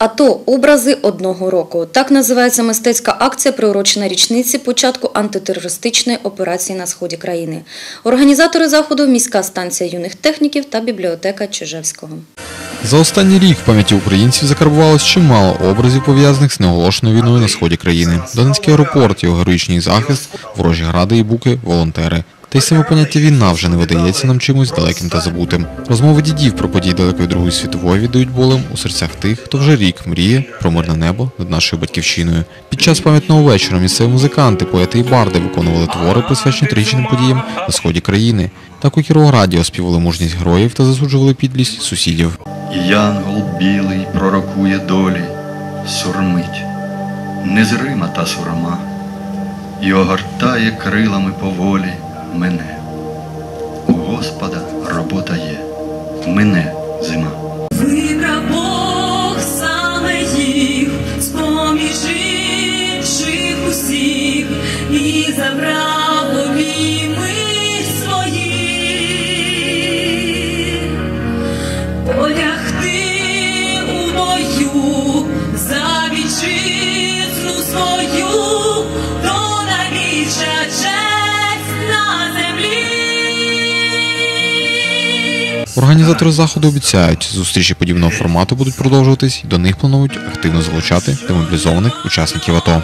АТО образи одного року. Так називається мистецька акція, приурочена річниці початку антитерористичної операції на сході країни. Організатори заходу міська станція юних техніків та бібліотека Чижевського. За останній рік в пам'яті українців закарбувалось чимало образів, пов'язаних з неоголошеною війною на сході країни. Донецький аеропорт, його героїчний захист, ворожі гради і буки, волонтери. Та й саме поняття війна вже не видається нам чимось далеким та забутим. Розмови дідів про події Далекої Другої світової віддають болем у серцях тих, хто вже рік мріє про мирне небо над нашою батьківщиною. Під час пам'ятного вечора місцеві музиканти, поети і барди виконували твори, присвячені трагічним подіям на сході країни. Так у Кіровограді оспівали мужність героїв та засуджували підлість сусідів. І янгол білий пророкує долі, сурмить, незрима та сурма, і огортає крилами поволі мене. У Господа робота є, мине зима. Вибрав Бог саме їх інших усіх і забрав обійми свої. Полягти у бою за вітчизну Організатори заходу обіцяють, зустрічі подібного формату будуть продовжуватись і до них планують активно залучати демобілізованих учасників АТО.